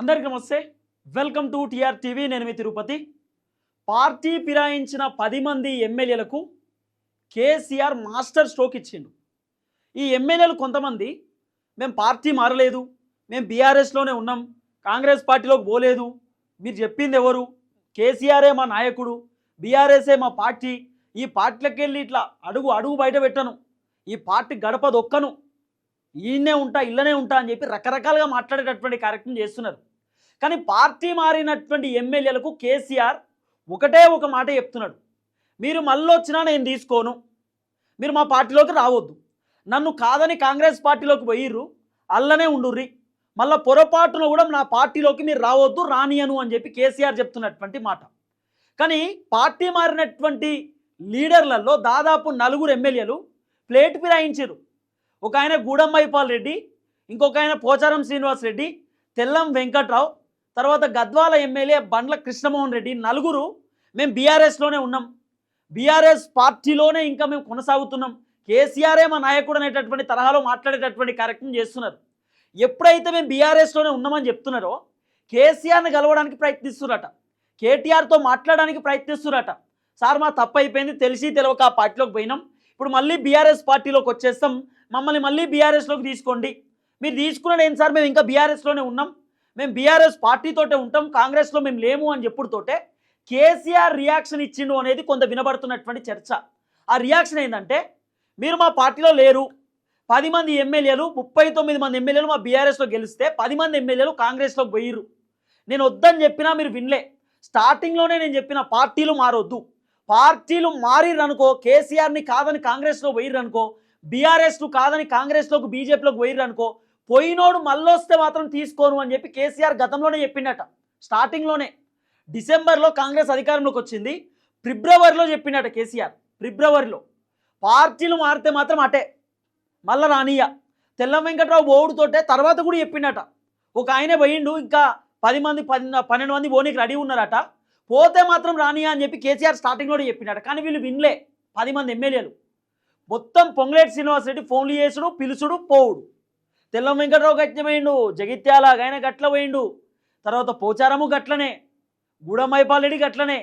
అందరికీ నమస్తే. Welcome to TR TV నేను మీ తిరుపతి. పార్టీ ఫిరాయించిన పది మంది ఎమ్మెల్యేలకు కేసీఆర్ మాస్టర్ స్ట్రోక్ ఇచ్చిండు. ఈ ఎమ్మెల్యేలు కొంతమంది మేము పార్టీ మారలేదు మేము బీఆర్ఎస్లోనే ఉన్నాం కాంగ్రెస్ పార్టీలోకి పోలేదు మీరు చెప్పింది ఎవరు? కేసీఆరే మా నాయకుడు బీఆర్ఎస్ఏ మా పార్టీ ఈ పార్టీలకు వెళ్ళి ఇట్లా అడుగు అడుగు బయట పెట్టను ఈ పార్టీ గడప దొక్కను ఈయనే ఉంటా ఇళ్ళనే ఉంటా అని చెప్పి రకరకాలుగా మాట్లాడేటటువంటి కార్యక్రమం చేస్తున్నారు. కానీ పార్టీ మారినటువంటి ఎమ్మెల్యేలకు కేసీఆర్ ఒకటే ఒక మాట చెప్తున్నాడు. మీరు మళ్ళీ వచ్చినా నేను తీసుకోను. మీరు మా పార్టీలోకి రావద్దు. నన్ను కాదని కాంగ్రెస్ పార్టీలోకి పోయిర్రు. అల్లనే ఉండుర్రి. మళ్ళీ పొరపాటున కూడా నా పార్టీలోకి మీరు రావద్దు రానియను అని చెప్పి కేసీఆర్ చెప్తున్నటువంటి మాట. కానీ పార్టీ మారినటువంటి లీడర్లలో దాదాపు నలుగురు ఎమ్మెల్యేలు ప్లేట్ ఫిరాయించారు ఒక ఆయన గూడంబైపాల్ రెడ్డి ఇంకొక ఆయన పోచారం శ్రీనివాస్ రెడ్డి తెల్లం వెంకట్రావు తర్వాత గద్వాల ఎమ్మెల్యే బండ్ల కృష్ణమోహన్ రెడ్డి నలుగురు మేము బీఆర్ఎస్లోనే ఉన్నాం. బీఆర్ఎస్ పార్టీలోనే ఇంకా మేము కొనసాగుతున్నాం. కేసీఆరే మా నాయకుడు అనేటటువంటి తరహాలో మాట్లాడేటటువంటి కార్యక్రమం చేస్తున్నారు. ఎప్పుడైతే మేము బీఆర్ఎస్లోనే ఉన్నామని చెప్తున్నారో కేసీఆర్ని కలవడానికి ప్రయత్నిస్తున్నారట. కేటీఆర్తో మాట్లాడడానికి ప్రయత్నిస్తున్నారట. సార్ మా తప్పు అయిపోయింది తెలిసి తెలియక ఆ పార్టీలోకి పోయినాం. ఇప్పుడు మళ్ళీ బీఆర్ఎస్ పార్టీలోకి వచ్చేస్తాం. మమ్మల్ని మళ్ళీ బీఆర్ఎస్లోకి తీసుకోండి. మీరు తీసుకున్నాడు ఏంటి సార్? మేము ఇంకా బీఆర్ఎస్లోనే ఉన్నాం. మేము బీఆర్ఎస్ పార్టీతోటే ఉంటాం కాంగ్రెస్లో మేము లేము అని చెప్పుడుతోటే కేసీఆర్ రియాక్షన్ ఇచ్చిండు అనేది కొంత వినబడుతున్నటువంటి చర్చ. ఆ రియాక్షన్ ఏంటంటే మీరు మా పార్టీలో లేరు పది మంది ఎమ్మెల్యేలు ముప్పై తొమ్మిది మంది ఎమ్మెల్యేలు మా బీఆర్ఎస్లో గెలిస్తే పది మంది ఎమ్మెల్యేలు కాంగ్రెస్లోకి పోయిర్రు. నేను వద్దని చెప్పినా మీరు వినలే. స్టార్టింగ్లోనే నేను చెప్పిన పార్టీలు మారొద్దు. పార్టీలు మారిరనుకో కేసీఆర్ని కాదని కాంగ్రెస్లో పోయిర్రనుకో బీఆర్ఎస్ను కాదని కాంగ్రెస్లోకి బీజేపీలోకి పోయిర్రనుకో పోయినోడు మళ్ళొస్తే మాత్రం తీసుకోను అని చెప్పి కేసీఆర్ గతంలోనే చెప్పిండట. స్టార్టింగ్లోనే. డిసెంబర్లో కాంగ్రెస్ అధికారంలోకి వచ్చింది. ఫిబ్రవరిలో చెప్పిండట కేసీఆర్. ఫిబ్రవరిలో. పార్టీలు మారితే మాత్రం అటే. మళ్ళా రానియ్య. తెల్లం వెంకట్రావు ఓడుతోటే తర్వాత కూడా చెప్పిండట. ఒక ఆయనే పోయిండు ఇంకా పది మంది పది పన్నెండు మంది పోనీకి రెడీ ఉన్నారట. పోతే మాత్రం రానియా అని చెప్పి కేసీఆర్ స్టార్టింగ్లో చెప్పినట. కానీ వీళ్ళు వినలే. పది మంది ఎమ్మెల్యేలు. మొత్తం పొంగులేటి శ్రీనివాస్ రెడ్డి ఫోన్లు చేసుడు పిలుచుడు పోవుడు. తెల్లం వెంకట్రావు గట్ల పోయిండు జగిత్యాల ఆయన గట్ల పోయిండు. తర్వాత పోచారము గట్లనే గూడమైపాలరెడ్డి గట్లనే.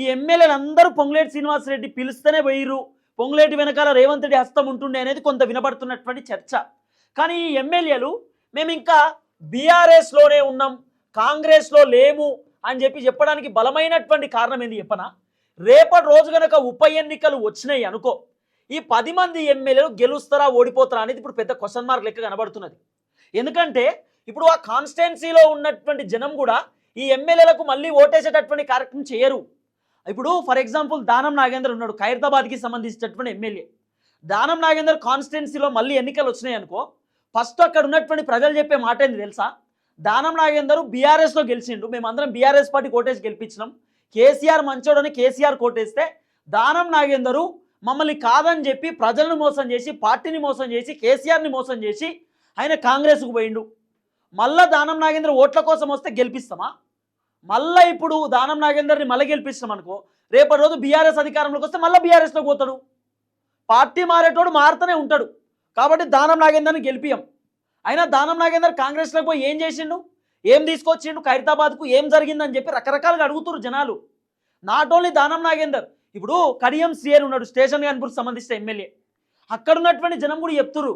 ఈ ఎమ్మెల్యేలు అందరూ పొంగులేటి శ్రీనివాస్ రెడ్డి పిలుస్తేనే పోయిర్రు. పొంగులేటి వెనకాల రేవంత్ రెడ్డి హస్తం ఉంటుండే అనేది కొంత వినబడుతున్నటువంటి చర్చ. కానీ ఈ ఎమ్మెల్యేలు మేము ఇంకా బీఆర్ఎస్లోనే ఉన్నాం కాంగ్రెస్లో లేము అని చెప్పి చెప్పడానికి బలమైనటువంటి కారణం ఏంది చెప్పనా? రేపటి రోజు కనుక ఉప ఎన్నికలు వచ్చినాయి అనుకో ఈ పది మంది ఎమ్మెల్యేలు గెలుస్తారా ఓడిపోతారా అనేది ఇప్పుడు పెద్ద క్వశ్చన్ మార్క్ లెక్క కనబడుతున్నది. ఎందుకంటే ఇప్పుడు ఆ కాన్స్టిట్యున్సీలో ఉన్నటువంటి జనం కూడా ఈ ఎమ్మెల్యేలకు మళ్ళీ ఓటేసేటటువంటి కార్యక్రమం చేయరు. ఇప్పుడు ఫర్ ఎగ్జాంపుల్ దానం నాగేందర్ ఉన్నాడు ఖైరతాబాద్కి సంబంధించినటువంటి ఎమ్మెల్యే. దానం నాగేందర్ కాన్స్టిట్యున్సీలో మళ్ళీ ఎన్నికలు వచ్చినాయి అనుకో ఫస్ట్ అక్కడ ఉన్నటువంటి ప్రజలు చెప్పే మాట ఏంది తెలుసా? దానం నాగేందర్ బీఆర్ఎస్లో గెలిచిండు మేమందరం బీఆర్ఎస్ పార్టీ కోటేసి గెలిపించినాం. కేసీఆర్ మంచోడని కేసీఆర్ కోటేస్తే దానం నాగేందరు మమ్మల్ని కాదని చెప్పి ప్రజలను మోసం చేసి పార్టీని మోసం చేసి కేసీఆర్ని మోసం చేసి ఆయన కాంగ్రెస్కు పోయిండు. మళ్ళా దానం నాగేంద్ర ఓట్ల కోసం వస్తే గెలిపిస్తామా? మళ్ళీ ఇప్పుడు దానం నాగేందర్ని మళ్ళీ గెలిపిస్తాం అనుకో రేపటి రోజు బీఆర్ఎస్ అధికారంలోకి వస్తే మళ్ళీ బీఆర్ఎస్లోకి పోతాడు. పార్టీ మారేటోడు మారుతూనే ఉంటాడు. కాబట్టి దానం నాగేందర్ని గెలిపియం అయినా దానం నాగేందర్ కాంగ్రెస్లోకి పోయి ఏం చేసిండు? ఏం తీసుకొచ్చిండు? ఖైరతాబాద్కు ఏం జరిగిందని చెప్పి రకరకాలుగా అడుగుతున్నారు జనాలు. నాట్ ఓన్లీ దానం నాగేందర్ ఇప్పుడు కడియం సిఆర్ ఉన్నాడు స్టేషన్ కాన్పూర్ సంబంధించిన ఎమ్మెల్యే. అక్కడ ఉన్నటువంటి జనం కూడా చెప్తురు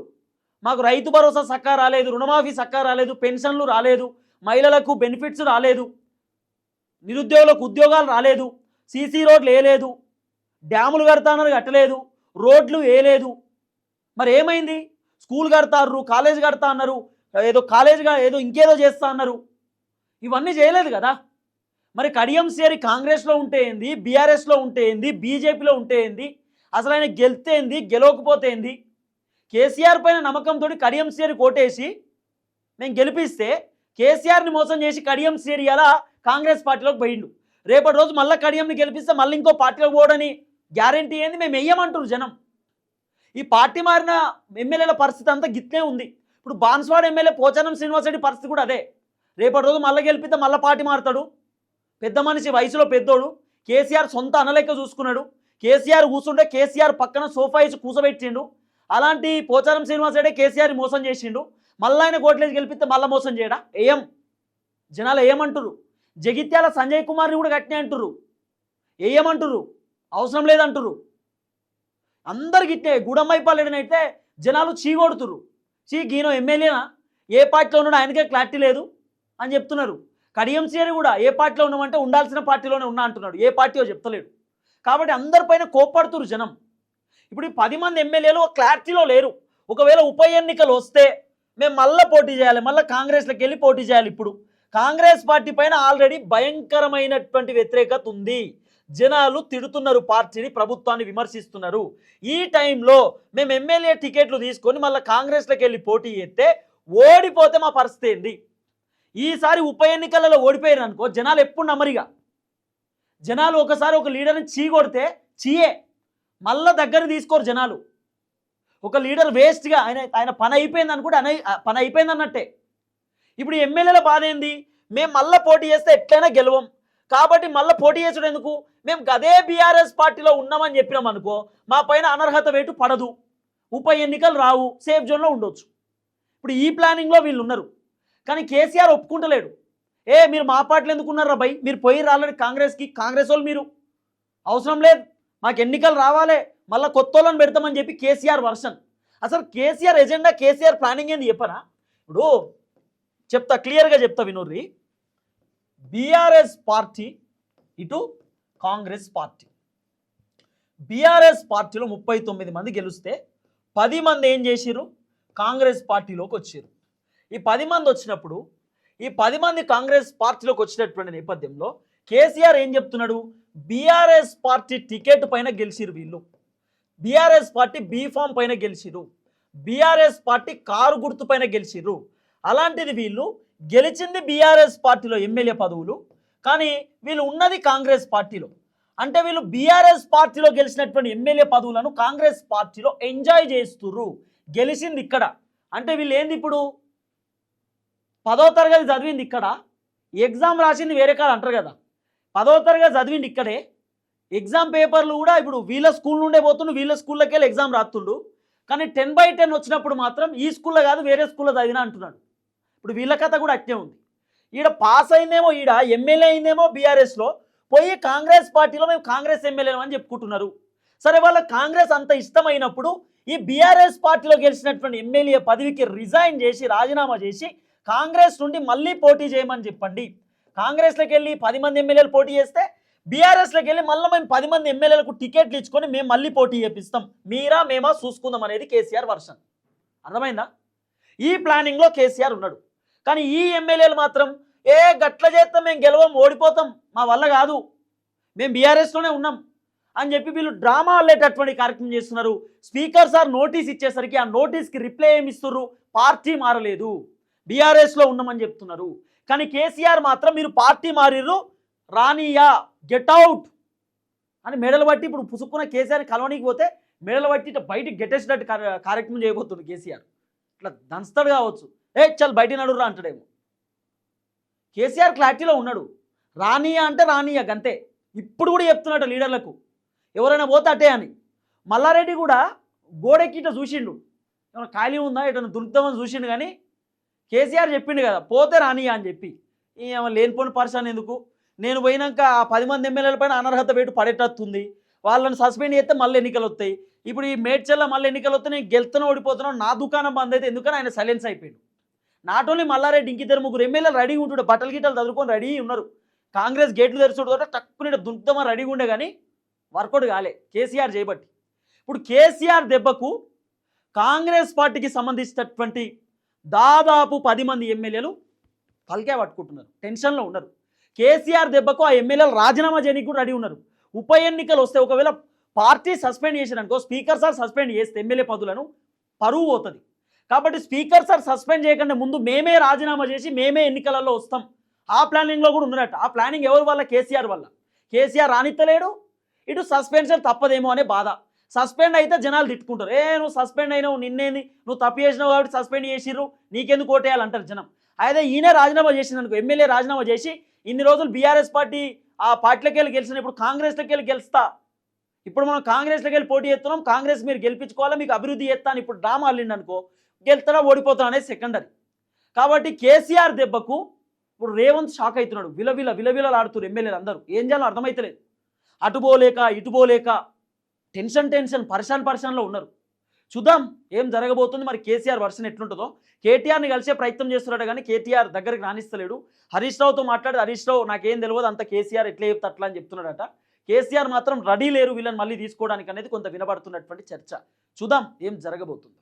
మాకు రైతు భరోసా సక్కా రాలేదు రుణమాఫీ సక్కా రాలేదు పెన్షన్లు రాలేదు మహిళలకు బెనిఫిట్స్ రాలేదు నిరుద్యోగులకు ఉద్యోగాలు రాలేదు సీసీ రోడ్లు వేయలేదు డ్యాములు కడతానని కట్టలేదు రోడ్లు వేయలేదు. మరి ఏమైంది? స్కూల్ కడతారు కాలేజ్ కడతా అన్నారు ఏదో కాలేజ్గా ఏదో ఇంకేదో చేస్తా అన్నారు. ఇవన్నీ చేయలేదు కదా? మరి కడియం సేరి కాంగ్రెస్లో ఉంటే ఏంది? బీఆర్ఎస్లో ఉంటే ఏంది? బీజేపీలో ఉంటే ఏంది? అసలు ఆయన గెలితే ఏంది? గెలవకపోతే ఏంది? కేసీఆర్ పైన నమ్మకంతో కడియం సేరి కోటేసి మేము గెలిపిస్తే కేసీఆర్ని మోసం చేసి కడియం సేరి అలా కాంగ్రెస్ పార్టీలోకి పోయిండు. రేపటి రోజు మళ్ళీ కడియంని గెలిపిస్తే మళ్ళీ ఇంకో పార్టీలోకి పోవడని గ్యారంటీ ఏంది? మేము వెయ్యమంటారు జనం. ఈ పార్టీ మారిన ఎమ్మెల్యేల పరిస్థితి అంతా గిట్లే ఉంది. ఇప్పుడు బాన్స్వాడ ఎమ్మెల్యే పోచారం శ్రీనివాసరెడ్డి పరిస్థితి కూడా అదే. రేపటి రోజు మళ్ళీ గెలిపితే మళ్ళీ పార్టీ మారుతాడు. పెద్ద మనిషి వయసులో పెద్దోడు కేసీఆర్ సొంత అనలేక చూసుకున్నాడు. కేసీఆర్ కూర్చుంటే కేసీఆర్ పక్కన సోఫా వేసి కూసబెట్టిండు. అలాంటి పోచారం శ్రీనివాసరెడ్డి కేసీఆర్ మోసం చేసిండు. మళ్ళీ ఆయన కోట్లేసి గెలిపిస్తే మళ్ళీ మోసం చేయడా? ఏం జనాలు ఏమంటురు జగిత్యాల సంజయ్ కుమార్ని కూడా గట్టినే అంటురు ఏమంటురు అవసరం లేదంటురు అందరికి ఇట్టే గుడమ్మైపాలెడని అయితే జనాలు చీగొడుతురు చీ గీనో ఎమ్మెల్యేనా? ఏ పార్టీలో ఉన్నాడో ఆయనకే క్లారిటీ లేదు అని చెప్తున్నారు. కడియంసీఆర్ కూడా ఏ పార్టీలో ఉన్నామంటే ఉండాల్సిన పార్టీలోనే ఉన్నా అంటున్నాడు. ఏ పార్టీయో చెప్తలేడు. కాబట్టి అందరిపైన కోప్పడుతురు జనం. ఇప్పుడు ఈ పది మంది ఎమ్మెల్యేలు క్లారిటీలో లేరు. ఒకవేళ ఉప ఎన్నికలు వస్తే మేము మళ్ళీ పోటీ చేయాలి. మళ్ళీ కాంగ్రెస్లోకి వెళ్ళి పోటీ చేయాలి ఇప్పుడు. కాంగ్రెస్ పార్టీ పైన ఆల్రెడీ భయంకరమైనటువంటి వ్యతిరేకత ఉంది. జనాలు తిడుతున్నారు పార్టీని ప్రభుత్వాన్ని విమర్శిస్తున్నారు. ఈ టైంలో మేము ఎమ్మెల్యే టికెట్లు తీసుకొని మళ్ళీ కాంగ్రెస్లోకి వెళ్ళి పోటీ చేస్తే ఓడిపోతే మా పరిస్థితి ఏంది? ఈసారి ఉప ఎన్నికలలో ఓడిపోయారు అనుకో జనాలు ఎప్పుడు నమ్మరిగా? జనాలు ఒకసారి ఒక లీడర్ని చీకొడితే చీయే. మళ్ళా దగ్గర తీసుకోరు జనాలు. ఒక లీడర్ వేస్ట్గా ఆయన ఆయన పని అయిపోయింది అనుకుంటే ఆయన పని అయిపోయింది అన్నట్టే. ఇప్పుడు ఎమ్మెల్యేల బాధ ఏంది? మేము మళ్ళీ పోటీ చేస్తే ఎట్లయినా గెలవం. కాబట్టి మళ్ళీ పోటీ చేసడం ఎందుకు? మేము గదే బీఆర్ఎస్ పార్టీలో ఉన్నామని చెప్పినాం అనుకో మా పైన అనర్హత వేటు పడదు. ఉప ఎన్నికలు రావు సేఫ్ జోన్లో ఉండొచ్చు. ఇప్పుడు ఈ ప్లానింగ్లో వీళ్ళు ఉన్నారు. కానీ కేసీఆర్ ఒప్పుకుంటలేడు. ఏ మీరు మా పాటలు ఎందుకున్నారు మీరు పోయి రాలేడు కాంగ్రెస్కి. కాంగ్రెస్ వాళ్ళు మీరు. అవసరం లేదు. మాకు ఎన్నికలు రావాలే. మళ్ళీ కొత్త వాళ్ళని పెడతామని చెప్పి కేసీఆర్ వర్షన్. అసలు కేసీఆర్ ఎజెండా కేసీఆర్ ప్లానింగ్ ఏంది చెప్పరా ఇప్పుడు చెప్తా క్లియర్గా చెప్తా వినూర్రి బీఆర్ఎస్ పార్టీ ఇటు కాంగ్రెస్ పార్టీ. బీఆర్ఎస్ పార్టీలో ముప్పై తొమ్మిది మంది గెలిస్తే పది మంది ఏం చేసిర్రు? కాంగ్రెస్ పార్టీలోకి వచ్చారు ఈ పది మంది వచ్చినప్పుడు ఈ పది మంది కాంగ్రెస్ పార్టీలోకి వచ్చినటువంటి నేపథ్యంలో కేసీఆర్ ఏం చెప్తున్నాడు? బీఆర్ఎస్ పార్టీ టికెట్ పైన గెలిచిరు వీళ్ళు. బీఆర్ఎస్ పార్టీ బీఫామ్ పైన గెలిచిరు బీఆర్ఎస్ పార్టీ కారు గుర్తు పైన గెలిచిర్రు. అలాంటిది వీళ్ళు గెలిచింది బీఆర్ఎస్ పార్టీలో ఎమ్మెల్యే పదవులు కానీ వీళ్ళు ఉన్నది కాంగ్రెస్ పార్టీలో. అంటే వీళ్ళు బీఆర్ఎస్ పార్టీలో గెలిచినటువంటి ఎమ్మెల్యే పదవులను కాంగ్రెస్ పార్టీలో ఎంజాయ్ చేస్తుర్రు. గెలిచింది ఇక్కడ. అంటే వీళ్ళు ఏంది ఇప్పుడు? పదో తరగతి చదివింది ఇక్కడ. ఎగ్జామ్ రాసింది వేరే కాడ అంటారు కదా. పదో తరగతి చదివింది ఇక్కడే. ఎగ్జామ్ పేపర్లు కూడా ఇప్పుడు వీళ్ళ స్కూల్ నుండే పోతుండు వీళ్ళ స్కూల్లోకి వెళ్ళి ఎగ్జామ్ రాస్తుండు. కానీ టెన్ బై టెన్ వచ్చినప్పుడు మాత్రం ఈ స్కూల్లో కాదు వేరే స్కూల్లో చదివినా అంటున్నాడు. ఇప్పుడు వీళ్ళ కథ కూడా అట్టే ఉంది. ఈడ పాస్ అయిందేమో ఈడ ఎమ్మెల్యే అయిందేమో బీఆర్ఎస్లో పోయి కాంగ్రెస్ పార్టీలో మేము కాంగ్రెస్ ఎమ్మెల్యేలు అని చెప్పుకుంటున్నారు. సరే వాళ్ళ కాంగ్రెస్ అంత ఇష్టమైనప్పుడు ఈ బీఆర్ఎస్ పార్టీలో గెలిచినటువంటి ఎమ్మెల్యే పదవికి రిజైన్ చేసి రాజీనామా చేసి కాంగ్రెస్ నుండి మళ్ళీ పోటీ చేయమని చెప్పండి. కాంగ్రెస్లోకి వెళ్ళి పది మంది ఎమ్మెల్యేలు పోటీ చేస్తే బీఆర్ఎస్లోకి వెళ్ళి మళ్ళీ మేము పది మంది ఎమ్మెల్యేలకు టికెట్లు ఇచ్చుకొని మేము మళ్ళీ పోటీ చేపిస్తాం. మీరా మేమా చూసుకుందాం అనేది కేసీఆర్ వర్షన్. అర్థమైందా? ఈ ప్లానింగ్లో కేసీఆర్ ఉన్నాడు. కానీ ఈ ఎమ్మెల్యేలు మాత్రం ఏ గట్ల చేస్తాం మేము గెలవం ఓడిపోతాం మా వల్ల కాదు మేము బీఆర్ఎస్లోనే ఉన్నాం అని చెప్పి వీళ్ళు డ్రామా అల్లేటటువంటి కార్యక్రమం చేస్తున్నారు. స్పీకర్ సార్ నోటీస్ ఇచ్చేసరికి ఆ నోటీస్కి రిప్లై ఏమి ఇస్తున్నారు పార్టీ మారలేదు. బీఆర్ఎస్లో ఉన్నామని చెప్తున్నారు. కానీ కేసీఆర్ మాత్రం మీరు పార్టీ మారిర్రు రానియా గెట్ అవుట్ అని మెడలు బట్టి ఇప్పుడు పుసుక్కున్న కేసీఆర్ కలవనీకి పోతే మెడలు బట్టి ఇట్లా బయటికి గెటేసినట్టు కార్యక్రమం చేయబోతుంది కేసీఆర్. ఇట్లా దంస్తాడు కావచ్చు. ఏ చల్ బయట నడురా అంటాడేమో. కేసీఆర్ క్లారిటీలో ఉన్నాడు. రానియా అంటే రానియా గంతే. ఇప్పుడు కూడా చెప్తున్నాడు లీడర్లకు. ఎవరైనా పోతే అటే అని. మల్లారెడ్డి కూడా గోడెక్కి ఇట్లా చూసిండు. ఏమైనా ఖాళీ ఉందా? ఇటు దురుకుతామని చూసిండు కానీ కేసీఆర్ చెప్పిండు కదా పోతే రానియా అని చెప్పి. ఏమో లేనిపోని పర్సన్ ఎందుకు? నేను పోయినాక ఆ పది మంది ఎమ్మెల్యేల పైన అనర్హత వేటు పడేటట్టుంది. వాళ్ళని సస్పెండ్ చేస్తే మళ్ళీ ఎన్నికలు వస్తాయి. ఇప్పుడు ఈ మేడ్చల్ల మళ్ళీ ఎన్నికలు వస్తే నేను గెలుతున్నా ఓడిపోతున్నాను నా దుకాణం బంద్ అయితే ఎందుకని ఆయన సైలెన్స్ అయిపోయాడు. నాట్ ఓన్లీ మల్లారెడ్డి ఇంకిద్దరు ముగ్గురు ఎమ్మెల్యేలు రెడీ ఉంటుండే బట్టలు గిట్టలు చదువుకొని రెడీ ఉన్నారు. కాంగ్రెస్ గేట్లు తెరుచుడు తక్కువ దుంకుతామని రెడీగా ఉండే కానీ వర్కౌట్ కాలే కేసీఆర్ చేయబట్టి ఇప్పుడు కేసీఆర్ దెబ్బకు కాంగ్రెస్ పార్టీకి సంబంధించినటువంటి దాదాపు పది మంది ఎమ్మెల్యేలు తలకే పట్టుకుంటున్నారు. టెన్షన్లో ఉన్నారు. కేసీఆర్ దెబ్బకు ఆ ఎమ్మెల్యేలు రాజీనామా చేయడానికి కూడా రెడీ ఉన్నారు. ఉప ఎన్నికలు వస్తే ఒకవేళ పార్టీ సస్పెండ్ చేసిరనుకో స్పీకర్ సార్ సస్పెండ్ చేస్తే ఎమ్మెల్యే పదులను పరువు పోతుంది. కాబట్టి స్పీకర్ సార్ సస్పెండ్ చేయకుండా ముందు మేమే రాజీనామా చేసి మేమే ఎన్నికలలో వస్తాం. ఆ ప్లానింగ్లో కూడా ఉన్నట్టు. ఆ ప్లానింగ్ ఎవరి వల్ల? కేసీఆర్ వల్ల. కేసీఆర్ రానిత్తలేడు. ఇటు సస్పెన్షన్ తప్పదేమో అనే బాధ. సస్పెండ్ అయితే జనాలు తిట్టుకుంటారు. ఏ నువ్వు సస్పెండ్ అయినావు నిన్నేంది? నువ్వు తప్పు చేసినావు కాబట్టి సస్పెండ్ చేసిర్రు. నీకెందుకు ఓటేయాలంటారు జనం. అయితే ఈయన రాజీనామా చేసింది అనుకో ఎమ్మెల్యే రాజీనామా చేసి ఇన్ని రోజులు బీఆర్ఎస్ పార్టీ ఆ పార్టీలోకి వెళ్ళి గెలిచిన ఇప్పుడు కాంగ్రెస్లోకి వెళ్ళి గెలుస్తా. ఇప్పుడు మనం కాంగ్రెస్లోకి వెళ్ళి పోటీ చేస్తున్నాం కాంగ్రెస్ మీరు గెలిపించుకోవాలా మీకు అభివృద్ధి చేస్తాను ఇప్పుడు డ్రామా అల్లిండి అనుకో గెలుతాడా ఓడిపోతాడా అనేది సెకండరీ కాబట్టి కేసీఆర్ దెబ్బకు ఇప్పుడు రేవంత్ షాక్ అవుతున్నాడు. విలవిల విలవిలలాడుతున్నారు ఎమ్మెల్యేలు అందరూ ఏం చేయాలో అర్థమైతలేదు. అటు పోలేక ఇటు పోలేక టెన్షన్ టెన్షన్ పర్షాన్ పర్షాన్లో ఉన్నారు. చూద్దాం ఏం జరగబోతుంది. మరి కేసీఆర్ వర్షన్ ఎట్లుంటుందో. కేటీఆర్ని కలిసే ప్రయత్నం చేస్తున్నాడు కానీ కేటీఆర్ దగ్గరికి రాణిస్తలేడు హరీష్ రావుతో మాట్లాడి హరీష్ రావు నాకేం తెలియదు అంత కేసీఆర్ ఎట్లా చెప్తా అట్లా అని చెప్తున్నాడట. కేసీఆర్ మాత్రం రెడీ లేరు వీళ్ళని మళ్ళీ తీసుకోవడానికి అనేది కొంత వినబడుతున్నటువంటి చర్చ. చూద్దాం ఏం జరగబోతుందో.